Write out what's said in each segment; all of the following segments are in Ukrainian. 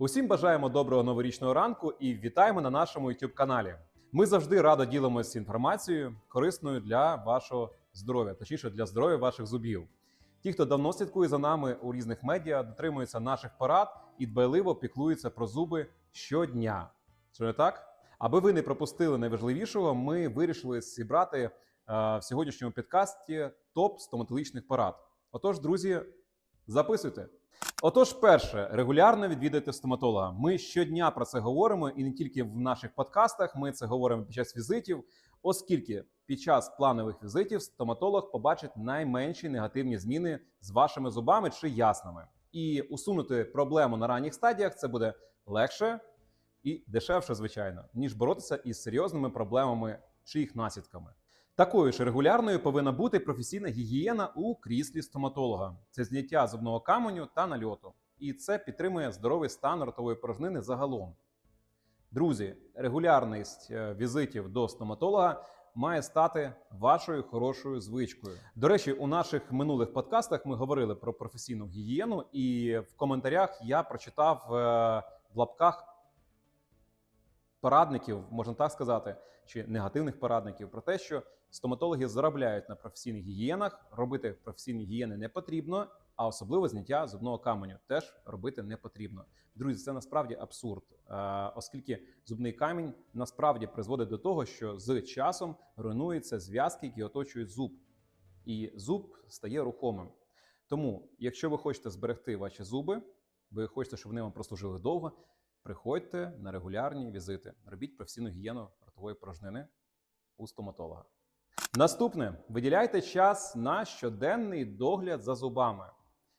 Усім бажаємо доброго новорічного ранку і вітаємо на нашому youtube каналі. Ми завжди радо ділимося інформацією, корисною для вашого здоров'я, точніше для здоров'я ваших зубів. Ті, хто давно слідкує за нами у різних медіа, дотримуються наших порад і дбайливо піклуються про зуби щодня. Чи не так? Аби ви не пропустили найважливішого, ми вирішили зібрати е, в сьогоднішньому підкасті топ стоматологічних порад. Отож, друзі, записуйте. Отож, перше, регулярно відвідуйте стоматолога. Ми щодня про це говоримо, і не тільки в наших подкастах. Ми це говоримо під час візитів, оскільки під час планових візитів стоматолог побачить найменші негативні зміни з вашими зубами чи яснами. І усунути проблему на ранніх стадіях це буде легше і дешевше, звичайно, ніж боротися із серйозними проблемами чи їх наслідками. Такою ж регулярною повинна бути професійна гігієна у кріслі стоматолога. Це зняття зубного каменю та нальоту. І це підтримує здоровий стан ротової порожнини загалом. Друзі, регулярність е, візитів до стоматолога має стати вашою хорошою звичкою. До речі, у наших минулих подкастах ми говорили про професійну гігієну, і в коментарях я прочитав е, в лапках порадників, можна так сказати, чи негативних порадників про те, що стоматологи заробляють на професійних гігієнах. Робити професійні гігієни не потрібно, а особливо зняття зубного каменю теж робити не потрібно. Друзі, це насправді абсурд, е, оскільки зубний камінь насправді призводить до того, що з часом руйнуються зв'язки, які оточують зуб, і зуб стає рухомим. Тому, якщо ви хочете зберегти ваші зуби, ви хочете, щоб вони вам прослужили довго, приходьте на регулярні візити, робіть професійну гігієну ротової порожнини у стоматолога. Наступне виділяйте час на щоденний догляд за зубами.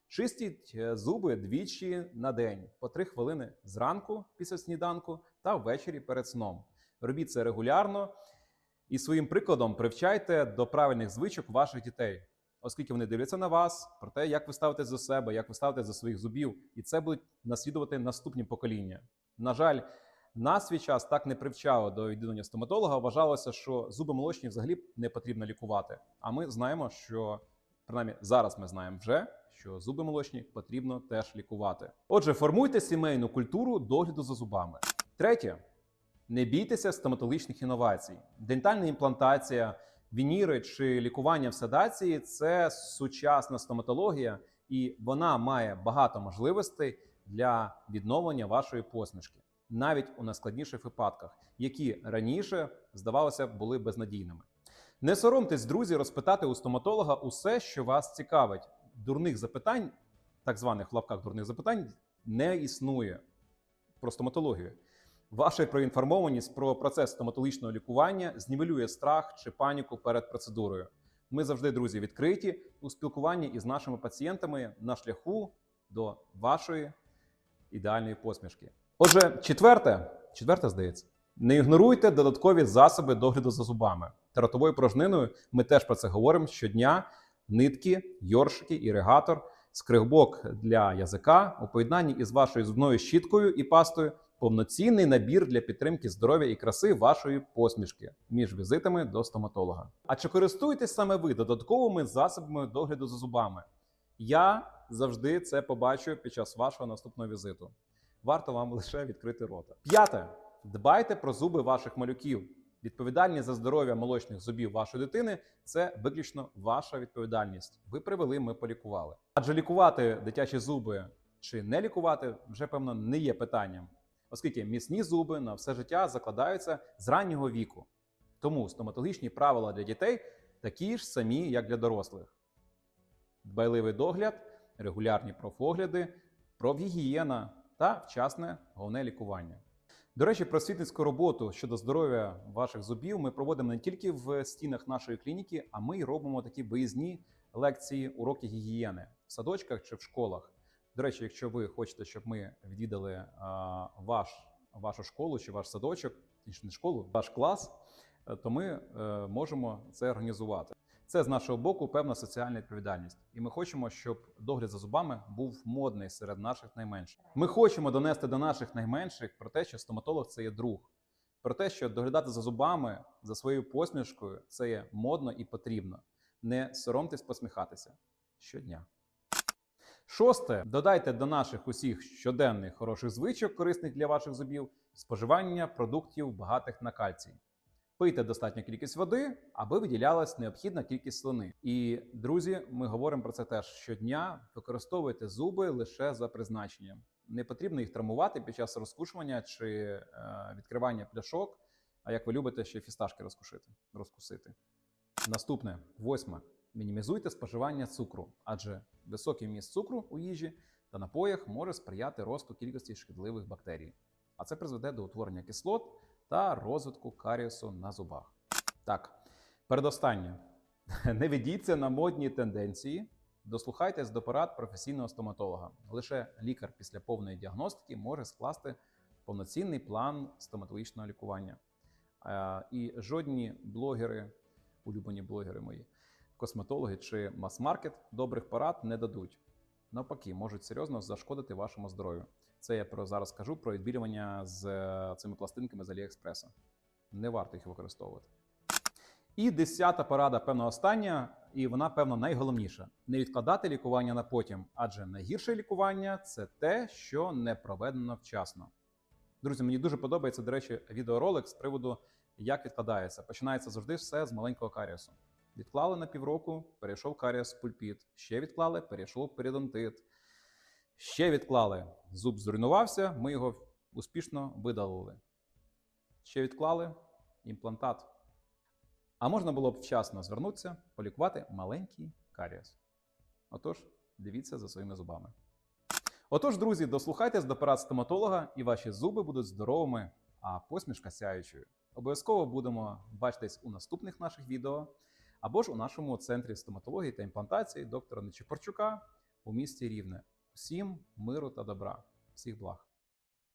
Чистіть е, зуби двічі на день, по 3 хвилини зранку після сніданку та ввечері перед сном. Робіть це регулярно і своїм прикладом привчайте до правильних звичок ваших дітей, оскільки вони дивляться на вас, про те, як ви ставитесь до себе, як ви ставитесь до своїх зубів, і це будуть наслідувати наступні покоління. На жаль, на свій час так не привчало до відвідування стоматолога. Вважалося, що зуби молочні взагалі не потрібно лікувати. А ми знаємо, що принаймні зараз ми знаємо вже, що зуби молочні потрібно теж лікувати. Отже, формуйте сімейну культуру догляду за зубами. Третє. Не бійтеся стоматологічних інновацій. Дентальна імплантація, вініри чи лікування в седації це сучасна стоматологія, і вона має багато можливостей для відновлення вашої посмішки, навіть у найскладніших випадках, які раніше, здавалося, були безнадійними. Не соромтесь, друзі, розпитати у стоматолога усе, що вас цікавить. Дурних запитань, так званих в лапках дурних запитань, не існує про стоматологію. Ваша проінформованість про процес стоматологічного лікування знівелює страх чи паніку перед процедурою. Ми завжди, друзі, відкриті у спілкуванні із нашими пацієнтами на шляху до вашої ідеальної посмішки. Отже, четверте, четверте здається, не ігноруйте додаткові засоби догляду за зубами та ротовою порожниною. Ми теж про це говоримо щодня: нитки, йоршики, іригатор, скригбок для язика у поєднанні із вашою зубною щіткою і пастою. Повноцінний набір для підтримки здоров'я і краси вашої посмішки між візитами до стоматолога. А чи користуєтесь саме ви додатковими засобами догляду за зубами? Я завжди це побачу під час вашого наступного візиту. Варто вам лише відкрити рота. П'яте. Дбайте про зуби ваших малюків. Відповідальність за здоров'я молочних зубів вашої дитини це виключно ваша відповідальність. Ви привели, ми полікували. Адже лікувати дитячі зуби чи не лікувати вже певно не є питанням, оскільки міцні зуби на все життя закладаються з раннього віку. Тому стоматологічні правила для дітей такі ж самі, як для дорослих: дбайливий догляд, регулярні профогляди, профгігієна та вчасне головне лікування. До речі, просвітницьку роботу щодо здоров'я ваших зубів ми проводимо не тільки в стінах нашої клініки, а ми й робимо такі виїзні лекції, уроки гігієни в садочках чи в школах. До речі, якщо ви хочете, щоб ми відвідали а, ваш, вашу школу чи ваш садочок, не школу, ваш клас, е, то ми е, можемо це організувати. Це з нашого боку певна соціальна відповідальність, і ми хочемо, щоб догляд за зубами був модний серед наших найменших. Ми хочемо донести до наших найменших про те, що стоматолог це є друг, про те, що доглядати за зубами, за своєю посмішкою це є модно і потрібно. Не соромтесь посміхатися щодня. Шосте, додайте до наших усіх щоденних хороших звичок, корисних для ваших зубів, споживання продуктів багатих на кальцій. Пийте достатню кількість води, аби виділялась необхідна кількість слини. І друзі, ми говоримо про це теж щодня. Використовуйте зуби лише за призначенням. Не потрібно їх травмувати під час розкушування чи е, відкривання пляшок. А як ви любите, ще фісташки розкушити, розкусити. Наступне, восьме. Мінімізуйте споживання цукру, адже високий вміст цукру у їжі та напоях може сприяти росту кількості шкідливих бактерій, а це призведе до утворення кислот та розвитку каріусу на зубах. Так, передостаннє. Не ведіться на модні тенденції. Дослухайтесь до порад професійного стоматолога. Лише лікар після повної діагностики може скласти повноцінний план стоматологічного лікування. Е, І жодні блогери, улюблені блогери мої, косметологи чи мас-маркет добрих порад не дадуть. Навпаки, можуть серйозно зашкодити вашому здоров'ю. Це я про зараз кажу про відбілювання з е, цими пластинками з Аліекспреса. Не варто їх використовувати. І десята порада, певно, остання, і вона, певно, найголовніша: не відкладати лікування на потім, адже найгірше лікування це те, що не проведено вчасно. Друзі, мені дуже подобається, до речі, відеоролик з приводу, як відкладається. Починається завжди все з маленького каріусу. Відклали на півроку, перейшов каріус в пульпіт. Ще відклали, перейшов періодонтит. Ще відклали. Зуб зруйнувався, ми його успішно видалили. Ще відклали імплантат. А можна було б вчасно звернутися, полікувати маленький каріус. Отож, дивіться за своїми зубами. Отож, друзі, дослухайтесь до порад стоматолога, і ваші зуби будуть здоровими, а посмішка сяючою. Обов'язково будемо бачитись у наступних наших відео або ж у нашому центрі стоматології та імплантації доктора Нечипорчука у місті Рівне. Всім миру та добра, всіх благ.